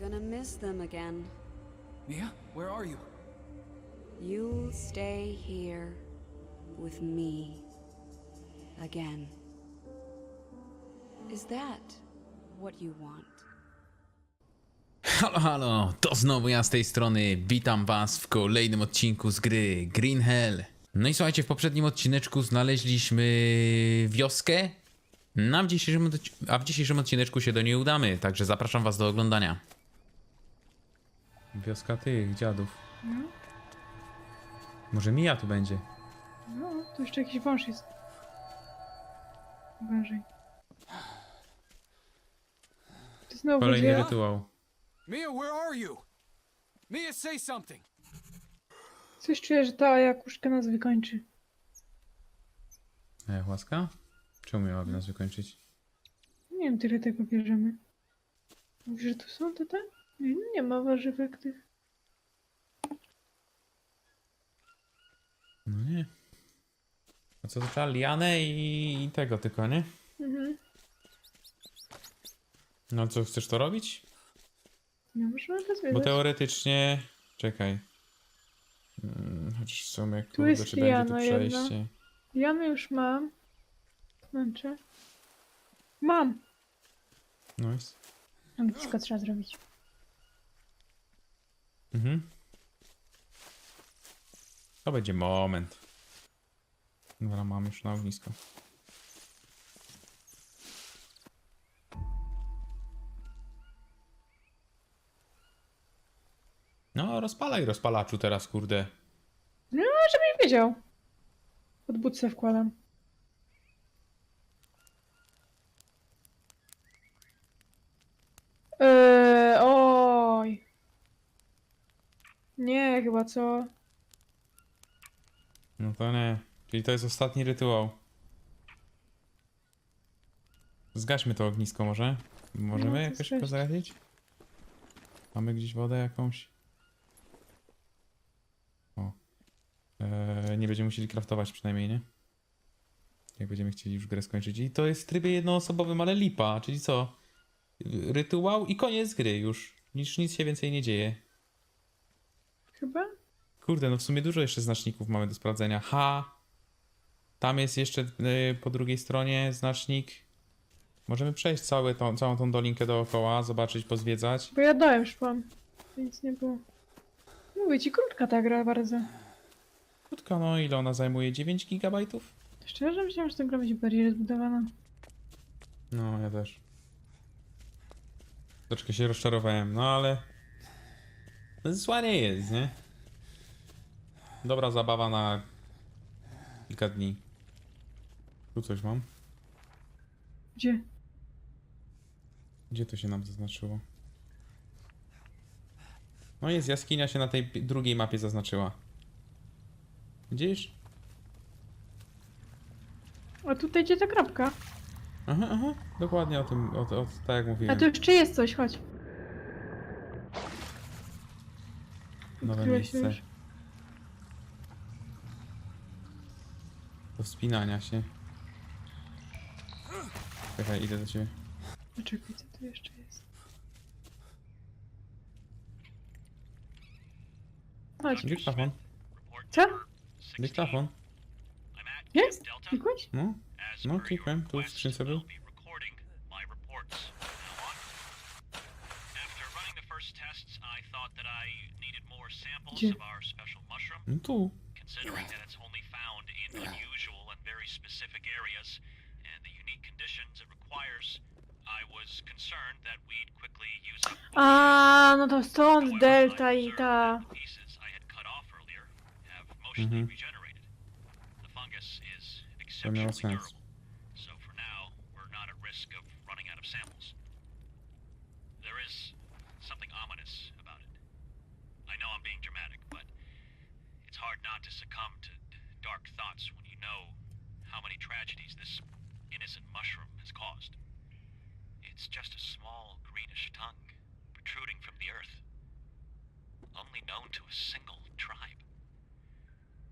gonna miss them again. Mia, where are you? You'll stay here with me again. Is that what you want? Halo, halo, to znowu ja z tej strony. Witam was w kolejnym odcinku z gry Green Hell. No i słuchajcie, w poprzednim odcineczku znaleźliśmy wioskę, no, a w dzisiejszym, a w dzisiejszym odcineczku się do niej udamy, także zapraszam was do oglądania. Wioska tych dziadów. Może Mija tu będzie. No, tu jeszcze jakiś wąż jest. Uważaj. Ty znowu Kolejny gdzie? rytuał. Mia, where are you? Mia, say something. Coś czuję, że ta jakuszka nas wykończy. E, łaska? Czemu miałaby nas wykończyć? Nie wiem, tyle tego bierzemy. Mówisz, że tu są te te? Nie, ma warzywek tych. No nie. A co to trzeba? Lianę i, i tego tylko, nie? Mhm. No co, chcesz to robić? No, możemy to Bo zwiedzać. teoretycznie... Czekaj. Hmm, Chociaż w sumie, Tu kurde, jest czy będzie tu liana jedna. przejście? Jamy już mam. Znaczy. Mam! No jest. Ognisko trzeba zrobić. Mhm. To będzie moment. Dobra, mam już na ognisko. No, rozpalaj rozpalaczu teraz, kurde. No, żebyś wiedział. Pod budce wkładam. Eee, oj. Nie, chyba co? No to nie. Czyli to jest ostatni rytuał. Zgaśmy to ognisko może? Możemy No, to jakoś zgaś. go zarazić? Mamy gdzieś wodę jakąś? O. Eee, nie będziemy musieli craftować przynajmniej, nie? Jak będziemy chcieli już grę skończyć. I to jest w trybie jednoosobowym, ale lipa. Czyli co? Rytuał i koniec gry już. Nic, nic się więcej nie dzieje. Chyba? Kurde, no w sumie dużo jeszcze znaczników mamy do sprawdzenia. H. Tam jest jeszcze y, po drugiej stronie znacznik. Możemy przejść całe tą, całą tą dolinkę dookoła, zobaczyć, pozwiedzać. Bo ja dałem szpon. Nic nie było. Mówię ci, krótka ta gra bardzo. Krótko, no ile ona zajmuje? 9 gigabajtów? Szczerze myślałem, że ta gra będzie bardziej rozbudowana. No, ja też. Troszkę się rozczarowałem, no ale... No, Zła nie jest, nie? Dobra zabawa na kilka dni. Tu coś mam. Gdzie? Gdzie to się nam zaznaczyło? No jest, jaskinia się na tej pi- drugiej mapie zaznaczyła. Widzisz? A tutaj gdzie ta kropka? Aha, aha, dokładnie o tym, o, o, tak jak A mówiłem. tu jeszcze jest coś, chodź. Nowe Odkryłeś miejsce już. do wspinania się. Czekaj, idę do ciebie. Poczekaj, co tu jeszcze jest? Chodź. Dyktafon, Co? dyktafon. Jest? Klikłeś? No, no klikłem, tu w skrzynce był. Gdzie? No tu. considering that it's only found in unusual and very specific areas and the unique conditions it requires, I was concerned that we'd quickly use up what we A, no to stąd delta I i ta. the pieces I had cut off earlier have mostly Mhm. regenerated. The fungus is exceptionally durable, so for now, we're not at risk of running out of samples. There is something ominous about it. I know I'm being dramatic, but it's hard not to succumb to dark thoughts when you know how many tragedies this innocent mushroom has caused. It's just a small greenish tongue protruding from the earth, only known to a single tribe.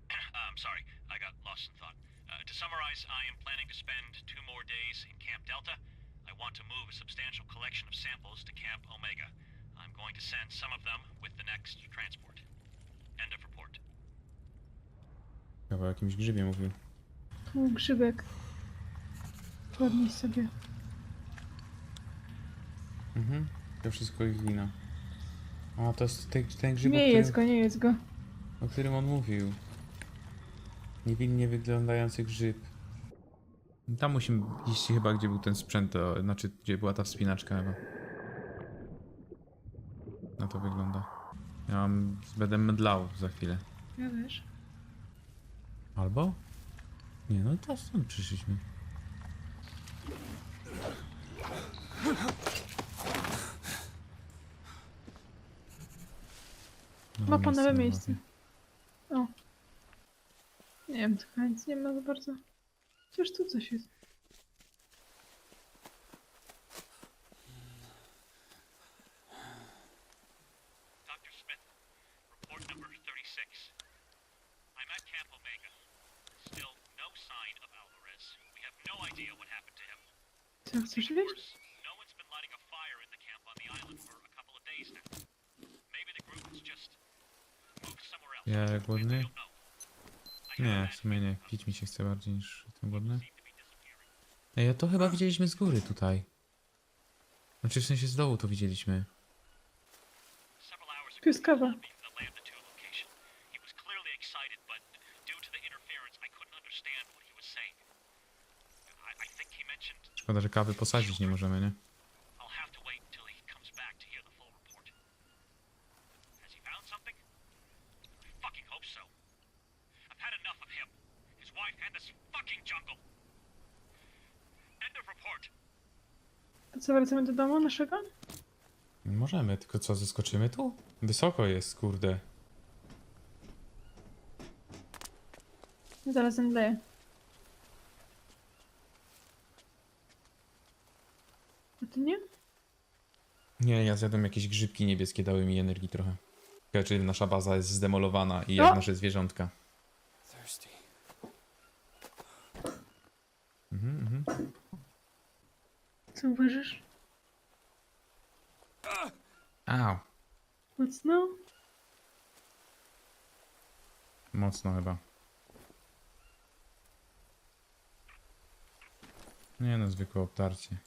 I'm sorry, I got lost in thought. Uh, to summarize, I am planning to spend two more days in Camp Delta. I want to move a substantial collection of samples to Camp Omega. I'm going to send some of them with the next transport. End of. Chyba o jakimś grzybie mówił. Tu grzybek. Podnieś sobie. Mhm. To wszystko ich wina. A, to jest ten, ten grzyb, o Nie którym, jedz go, nie jedz go. o którym on mówił. Niewinnie wyglądający grzyb. Tam musimy iść chyba, gdzie był ten sprzęt, to, znaczy, gdzie była ta wspinaczka chyba. Na to wygląda. Ja mam, będę mdlał za chwilę. Ja wiesz. Albo? Nie, no to stąd przyszliśmy. Nowe Mapa, nowe miejsce. O. Nie wiem, chyba nic nie ma za bardzo. Chociaż tu coś jest. Dr. Smith, report number 36. I'm at Camp Omega. Still no sign of Alvarez. We have no idea what happened to him. Co, chcesz Of wiedzieć? course, no one's been lighting a fire in the camp on the island for a couple of days now. Maybe the group has just moved somewhere else. Ja głodny? Nie, w sumie nie. Pić mi się chce bardziej niż jestem głodny. Ej, a to chyba widzieliśmy z góry tutaj. Znaczy w sensie z dołu to widzieliśmy. Several Szkoda, że kawy posadzić nie możemy, nie? Co, wracamy do domu naszego? Możemy, tylko co, zeskoczymy tu? Wysoko jest, kurde. Zaraz zemdleję. A ty nie? Nie, ja zjadłem jakieś grzybki niebieskie, dały mi energii trochę. Czyli nasza baza jest zdemolowana i O! jak nasze zwierzątka. Thirsty. Mhm, mhm. Co uważasz? Au. Mocno? Mocno chyba. Nie no, zwykłe obtarcie.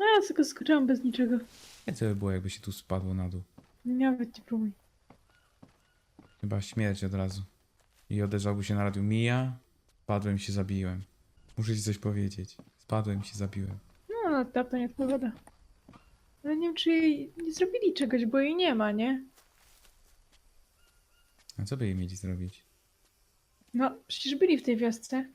A ja tylko skoczyłam bez niczego. Nie co by było, jakby się tu spadło na dół. Nawet nie próbuj. Chyba śmierć od razu. I odezwałby się na radiu. Mija, spadłem się zabiłem. Muszę ci coś powiedzieć. Spadłem się zabiłem. No, na to nie odpowiada. Ale nie wiem, czy jej nie zrobili czegoś, bo jej nie ma, nie? A co by jej mieli zrobić? No, przecież byli w tej wiosce.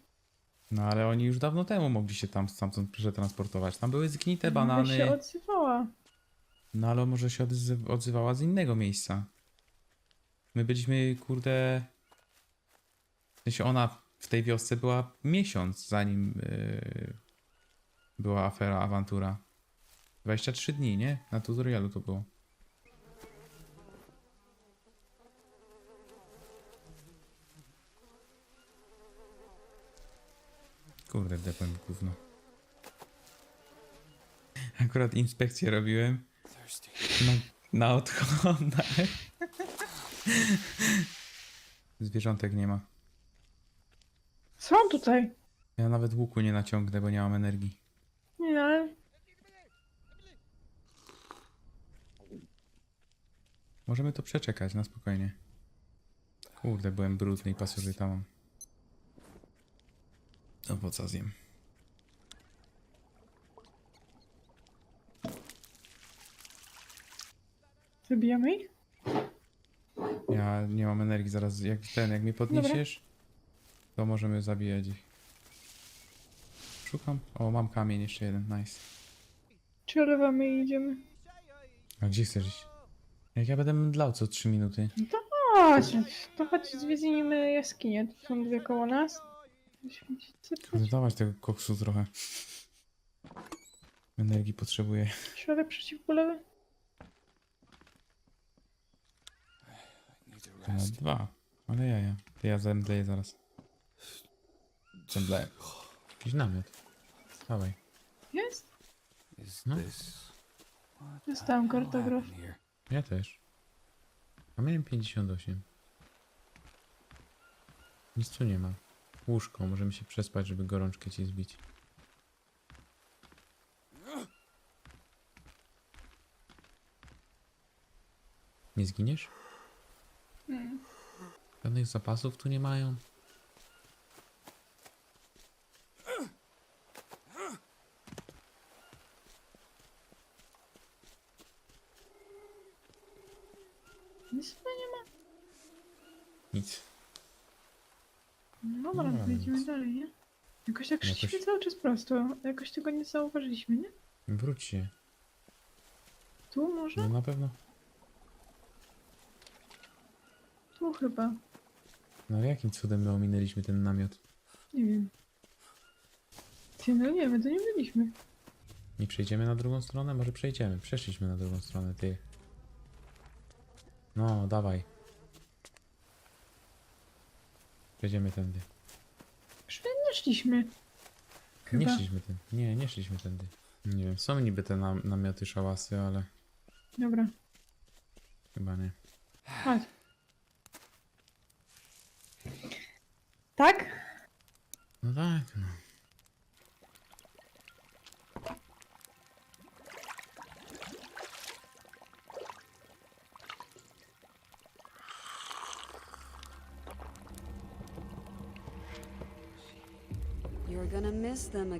No ale oni już dawno temu mogli się tam stamtąd przetransportować. Tam były zgnite Może się banany. odzywała. No ale może się odzy- odzywała z innego miejsca. My byliśmy, kurde... W sensie ona w tej wiosce była miesiąc, zanim yy, była afera, awantura. 23 dni, nie? Na tutorialu to było. Kurde, depłem gówno. Akurat inspekcję robiłem. Na, na odchodach. Zwierzątek nie ma. Są tutaj. Ja nawet łuku nie naciągnę, bo nie mam energii. Nie, no, ale Możemy to przeczekać na spokojnie. Kurde, byłem brudny i pasożyta mam. Owoca zjem. zabijamy ich? Ja nie mam energii zaraz. Jak ten, jak mnie podniesiesz, to możemy zabijać ich. Szukam. O, mam kamień jeszcze jeden, nice. Czy olewamy i idziemy? A gdzie chcesz iść? Jak ja będę mdlał co 3 minuty. Chodź, to chodź zwiedzimy jaskinię. Tu są dwie koło nas. Kurde, dawać tego koksu trochę. Energii potrzebuję. Środek przeciwbólowy? Rest. dwa. Ale ja, ja. To ja zemdleję zaraz. Zemdleję. Jakiś namiot. Dawaj. Jest? Is No. this Dostałam kartograf. happened here? Ja też. A miałem 58. Nic tu nie ma. Łóżko, możemy się przespać, żeby gorączkę ci zbić. Nie zginiesz? Żadnych zapasów tu nie mają. Nic tu nie ma. Nic. No dobra, Nie to ma idziemy nic. dalej, nie? Jakoś tak Jakoś- szliśmy cały czas prosto. Jakoś tego nie zauważyliśmy, nie? Wróć się. Tu może? No na pewno. Tu chyba. No jakim cudem my ominęliśmy ten namiot? Nie wiem. Ty, no nie, my to nie byliśmy. Nie przejdziemy na drugą stronę? Może przejdziemy. Przeszliśmy na drugą stronę, ty. No, dawaj. Przejdziemy tędy. Szliśmy. Chyba. Nie szliśmy tym. Nie, nie szliśmy tędy. Nie wiem, są niby te nam namioty szałasy, ale Dobra, chyba nie. chodź. Tak? No tak, no.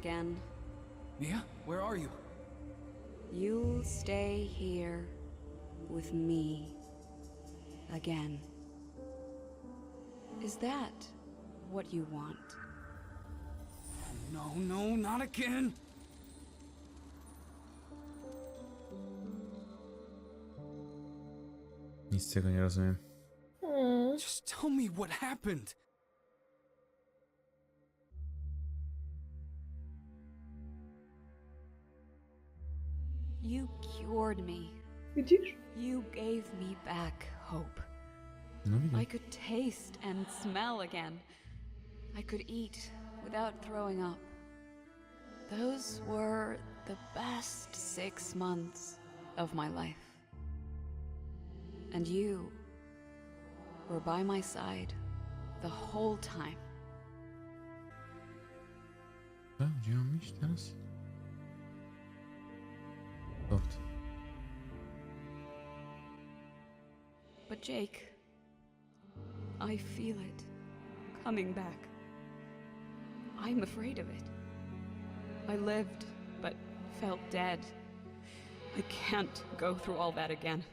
Again. Mia, where are you? You'll stay here with me again. Is that what you want? No, no, not again. Nic z tego nie rozumiem. Just tell me what happened. You cured me. Widzisz? You gave me back hope. No widzę. I could taste and smell again. I could eat without throwing up. Those were the best six months of my life. And you were by my side the whole time. Co? Gdzie mam iść teraz? Dort. But Jake, I feel it coming back. I'm afraid of it. I lived, but felt dead. I can't go through all that again.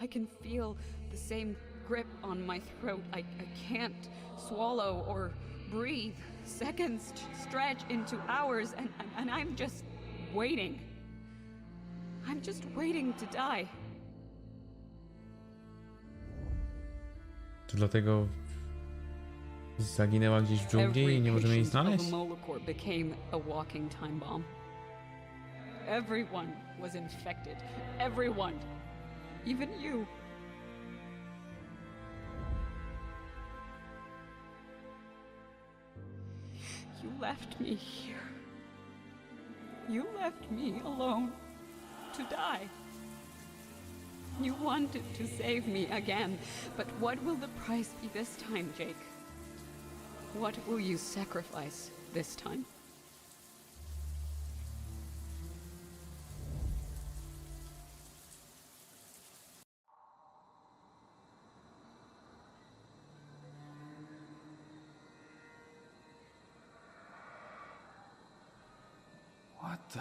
I can feel the same grip on my throat. I, I can't swallow or breathe. Seconds stretch into hours, and, and I'm just waiting. I'm just waiting to die. To dlatego zaginęła gdzieś w dżungli i nie możemy jej znaleźć? Became a walking time bomb. Everyone was infected. Everyone. Even you. You left me here. You left me alone to die. You wanted to save me again, but what will the price be this time, Jake? What will you sacrifice this time? What the?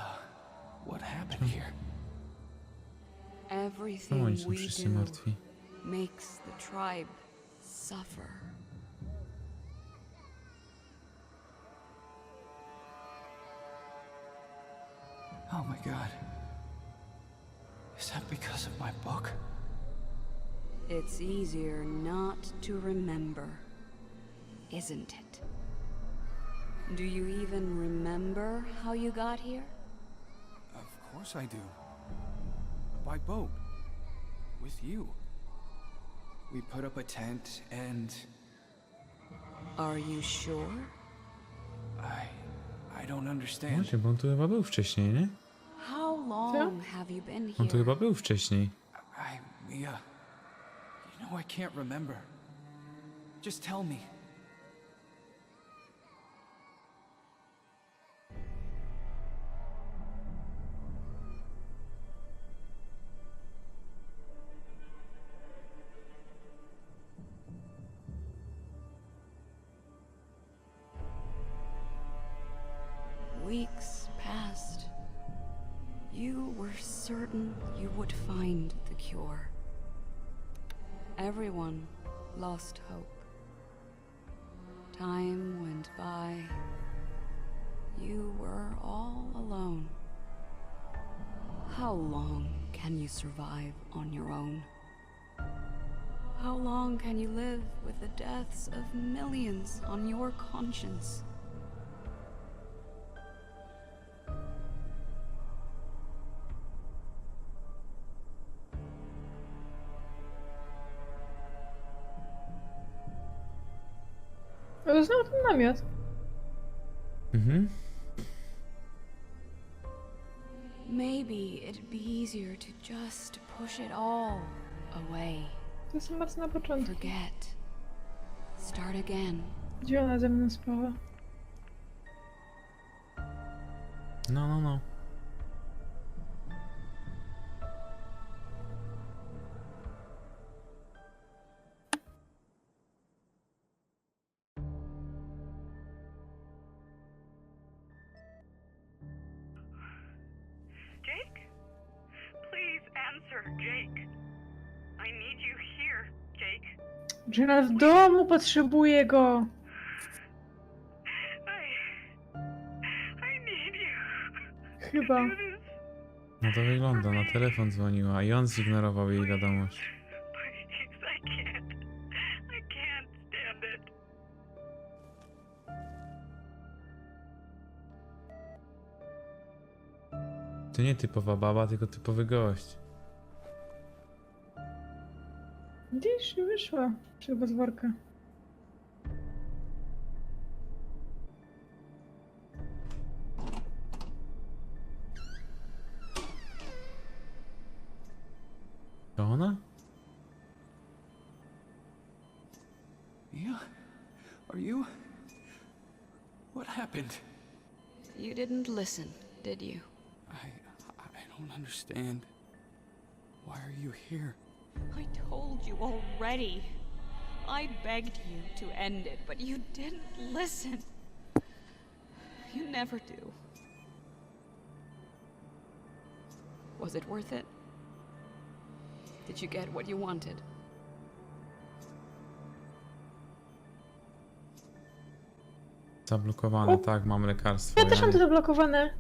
What happened here? Czemu Everything oni są we wszyscy do martwi? makes the tribe suffer. Oh my god. Is that because of my book? It's easier not to remember, isn't it? Do you even remember how you got here? Of course I do. By boat. With you. We put up a tent and Are you sure? I I don't understand. Właśnie, bo on tu chyba był wcześniej, nie? How long have you been On tu here? chyba był wcześniej. Mia, you know I can't remember. Just tell me. You were certain you would find the cure. Everyone lost hope. Time went by. You were all alone. How long can you survive on your own? How long can you live with the deaths of millions on your conscience? Namiot. Mhm. Maybe it'd be easier to just push it all away. To jest moc na początku. Forget. Start again. Gdzie ona ze mną spała? No, no, no. Jenna w domu potrzebuje go. Chyba. No to wygląda, na telefon dzwoniła i on zignorował jej wiadomość. To nie typowa baba, tylko typowy gość. Gdzieś wyszła. Czy chyba z worka. To ona? Mia? Are you? What happened? You didn't listen, did you? I. I don't understand. Why are you here? I told you already. I begged you to end it, but you didn't listen. You never do. Was it worth it? Did you get what you wanted? Zablokowane, O! tak, mam lekarstwo. Ja też mam to zablokowane.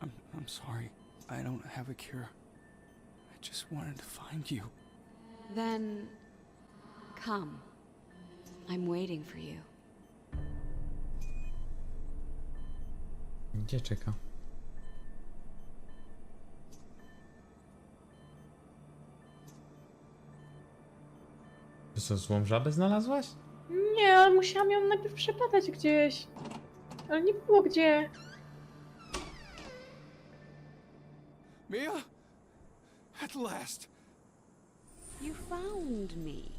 I'm. I'm sorry. I don't have a cure. Just wanted to find you. Then come. I'm waiting for you. Gdzie czeka? Ty co, złą żabę znalazłaś? Nie, ale musiałam ją najpierw przepadać gdzieś. Ale nie było gdzie. Mia? At last! You found me.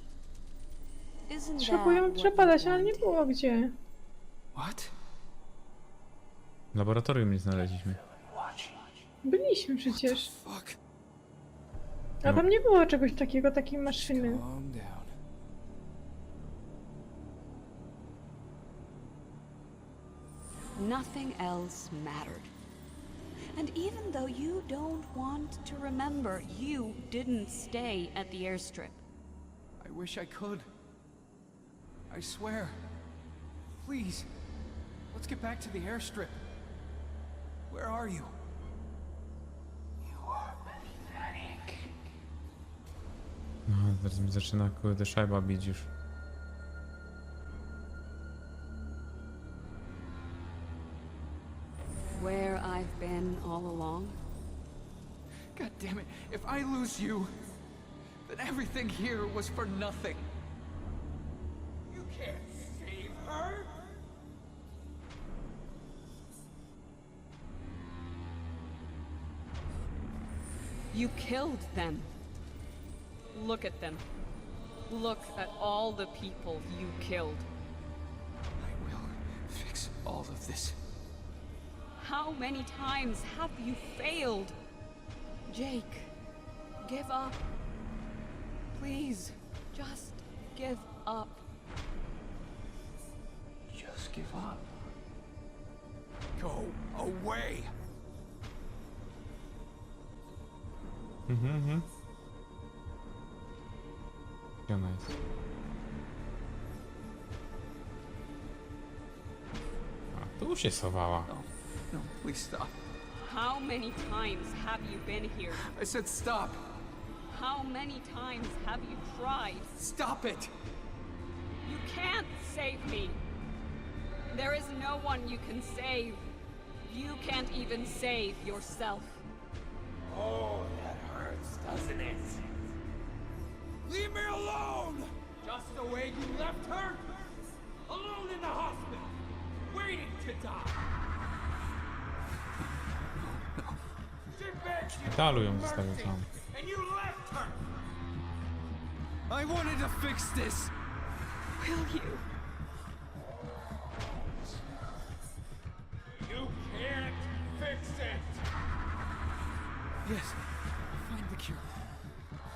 Isn't that what you przepadać, ale nie wanted? było gdzie. What? Laboratorium nie znaleźliśmy. Byliśmy przecież. Fuck. A tam nie było czegoś takiego, takiej maszyny. Calm down. Nothing else mattered. And even though you don't want to remember, you didn't stay at the airstrip. I wish I could. I swear. Please. Let's get back to the airstrip. Where are you? No, teraz mi zaczyna kurde szajba bić już. All along? God damn it. If I lose you, then everything here was for nothing. You can't save her. You killed them. Look at them. Look at all the people you killed. I will fix all of this. How many times have you failed? Jake, give up. Please, just give up. Just give up. Go away. Gdzie ona jest? A, tu się schowała. No, no, please stop. How many times have you been here? I said stop. How many times have you tried? Stop it. You can't save me. There is no one you can save. You can't even save yourself. Oh, that hurts, doesn't it? Leave me alone! Just the way you left her? Alone in the hospital, waiting to die. Dalu ją for zostawił mercy, sam. And you left her! I wanted to fix this! Will you? You can't fix it! Yes, I'll find the cure.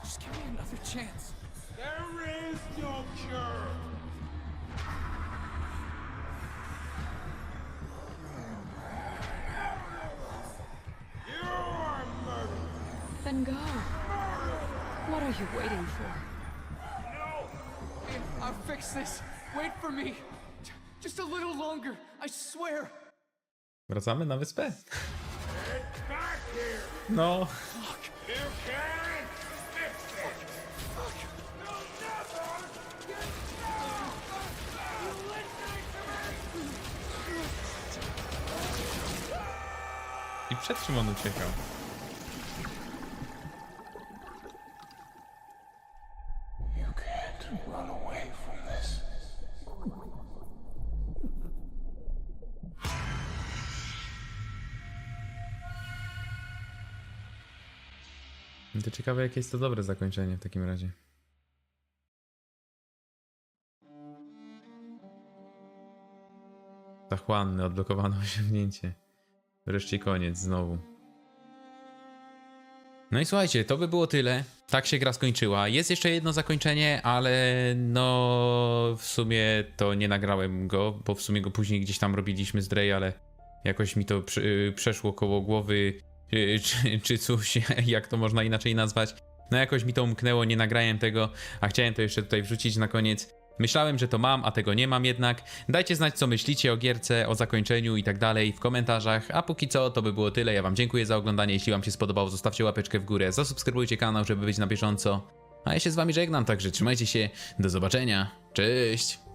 Just give me another chance. There is no cure! Are you waiting for? I'll fix this. Wait for me. Just a little longer, I swear. Wracamy na wyspę? No. Me? I przed czym on uciekał? Ciekawe, jakie jest to dobre zakończenie w takim razie. Zachłanny, odblokowano osiągnięcie. Wreszcie koniec, znowu. No i słuchajcie, to by było tyle. Tak się gra skończyła. Jest jeszcze jedno zakończenie, ale no w sumie to nie nagrałem go, bo w sumie go później gdzieś tam robiliśmy z Drej, ale jakoś mi to przy, przeszło koło głowy, czy, czy, coś, jak to można inaczej nazwać. No jakoś mi to umknęło, nie nagrałem tego, a chciałem to jeszcze tutaj wrzucić na koniec. Myślałem, że to mam, a tego nie mam jednak. Dajcie znać, co myślicie o gierce, o zakończeniu i tak dalej w komentarzach. A póki co, to by było tyle. Ja wam dziękuję za oglądanie. Jeśli wam się spodobało, zostawcie łapeczkę w górę, zasubskrybujcie kanał, żeby być na bieżąco. A ja się z wami żegnam, także trzymajcie się. Do zobaczenia. Cześć!